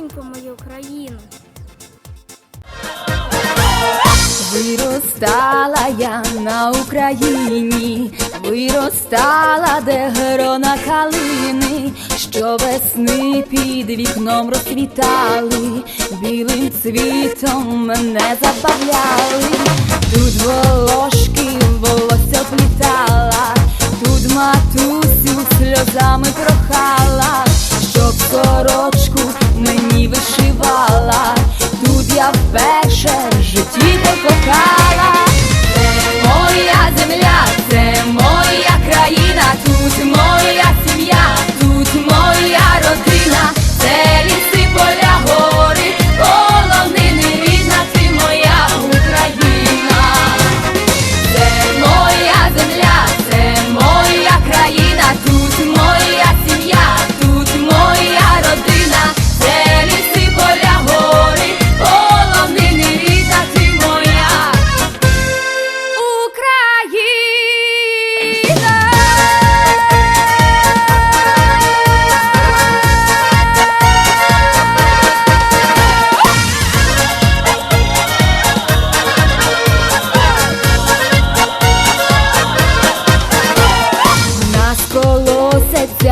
і мою країну. Виростала я на Україні, виростала, де грона калини, що весни під вікном розквітали, білим цвітом мене забавляли, тут волошки волосся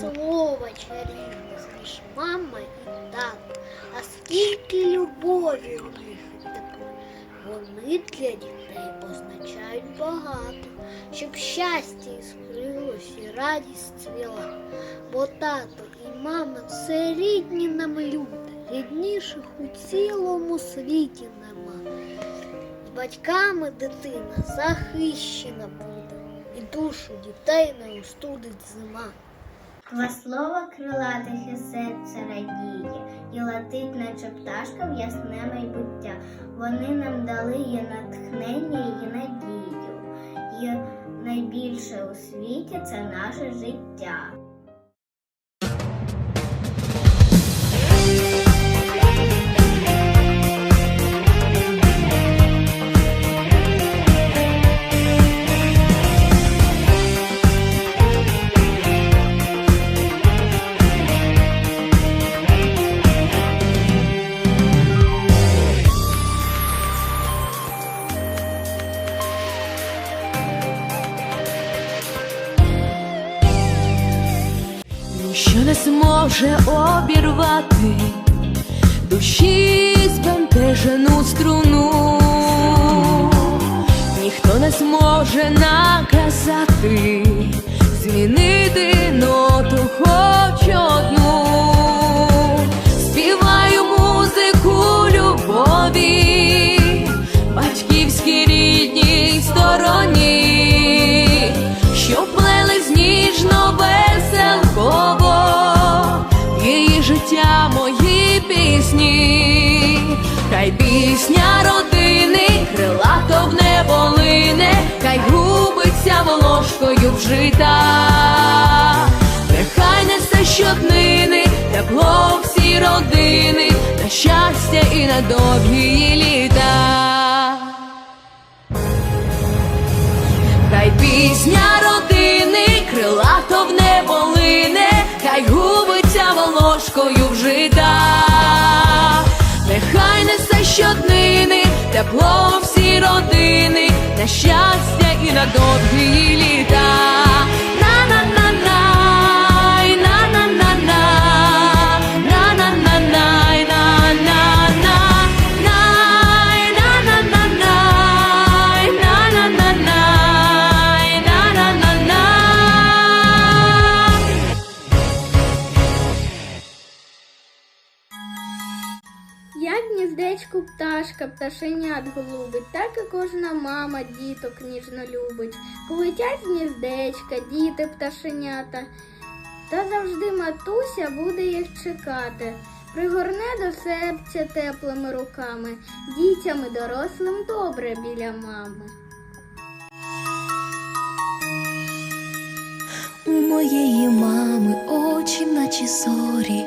Два слова чарівних між мама і тато, а скільки любові у них. Вони для дітей означають багато, щоб щастя іскрилось і радість цвіла. Бо тато і мама це рідні нам люди, рідніших у цілому світі нема. З батьками дитина захищена буде, і душу дітей не остудить зима. Два крилатих і серце радіє, і летить, наче пташка в ясне майбуття. Вони нам дали є натхнення, і надію. І найбільше у світі це наше життя. Не зможе обірвати душі збентежену струну, ніхто не зможе наказати, змінити ноту хоч життя, мої пісні, хай пісня родини, крилато в небо лине, хай губиться волошкою вжита, нехай несе щоднини, тепло всі родини, на щастя і на довгі літа. Хай пісня волошкою вжита, нехай несе щоднини, тепло всі родини, на щастя і на довгі літа. Пташка, пташенят голубить, так і кожна мама діток ніжно любить. Полетять гніздечка, діти пташенята, та завжди матуся буде їх чекати. Пригорне до серця теплими руками, дітям і дорослим добре біля мами. У моєї мами очі, наче зорі,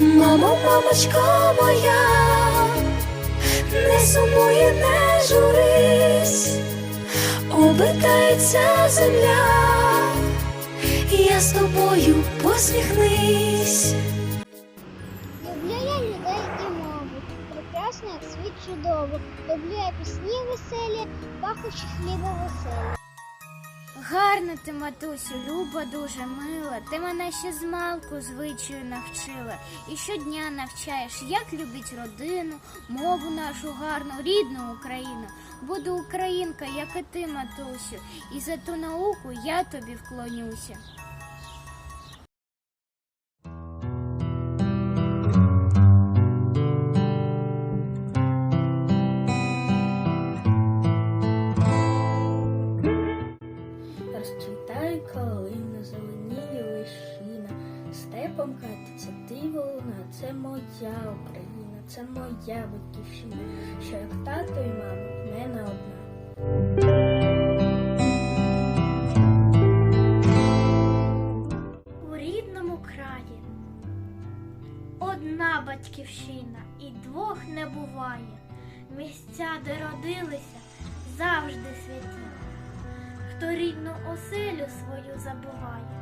Мамо, мамочко моя, не сумуй, і не журись, обертається земля, я з тобою посміхнись. Люблю я людей і мову, прекрасно, як світ чудово. Люблю я пісні веселі, пахощі хліба веселі. Гарна ти, матусю, люба, дуже мила. Ти мене ще з малку звичаю навчила. І щодня навчаєш, як любить родину, мову нашу гарну, рідну Україну. Буду українка, як і ти, матусю, і за ту науку я тобі вклонюся. Степом катиться диволуна, це моя Україна, це моя батьківщина, що як тато і мама в мене одна. У рідному краї одна батьківщина і двох не буває. Місця, де родилися, завжди святі. Хто рідну оселю свою забуває,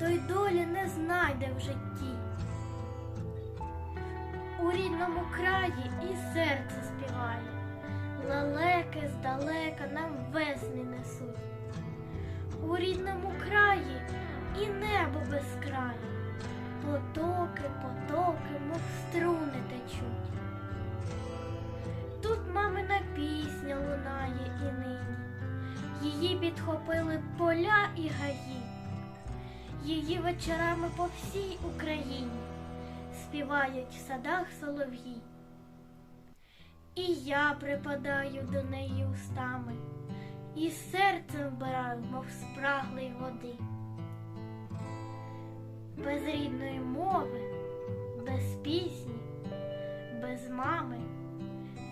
той долі не знайде в житті. У рідному краї і серце співає, лелеки здалека нам весни несуть. У рідному краї і небо без краю, потоки, потоки, мов струни течуть. Тут мамина пісня лунає і нині. Її підхопили поля і гаї, її вечорами по всій Україні співають в садах солов'ї. І я припадаю до неї устами, і серцем вбираю, мов спраглий води. Без рідної мови, без пісні, без мами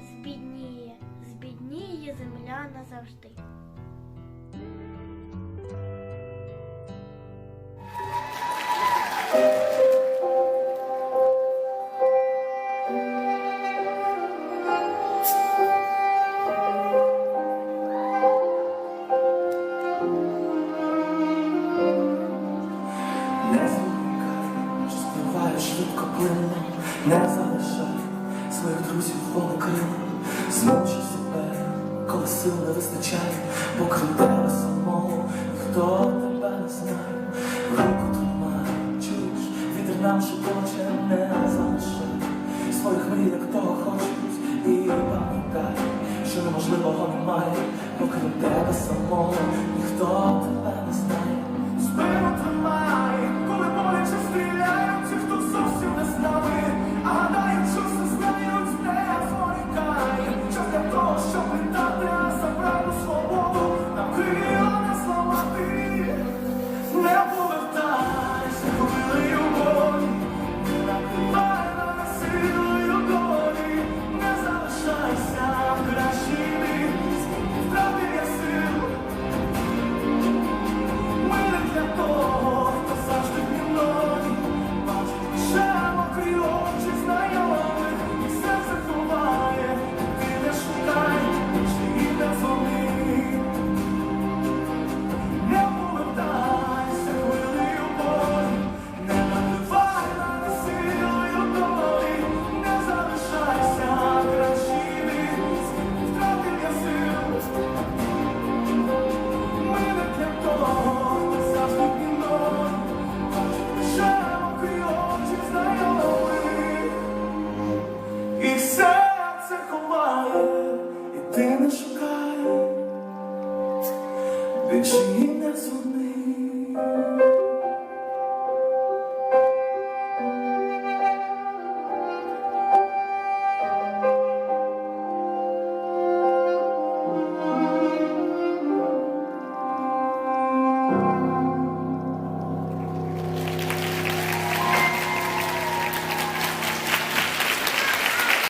збідніє, збідніє земля назавжди. Не залишай своїх друзів полукрив, змучи себе, коли сил не вистачає, бо крім тебе самого ніхто тебе не знає, руку тримай, чуєш, вітер нам шепоче, не залишай своїх мрій, як того хочуть, і пам'ятай, що неможливого немає, бо крім тебе самого ніхто тебе не знає.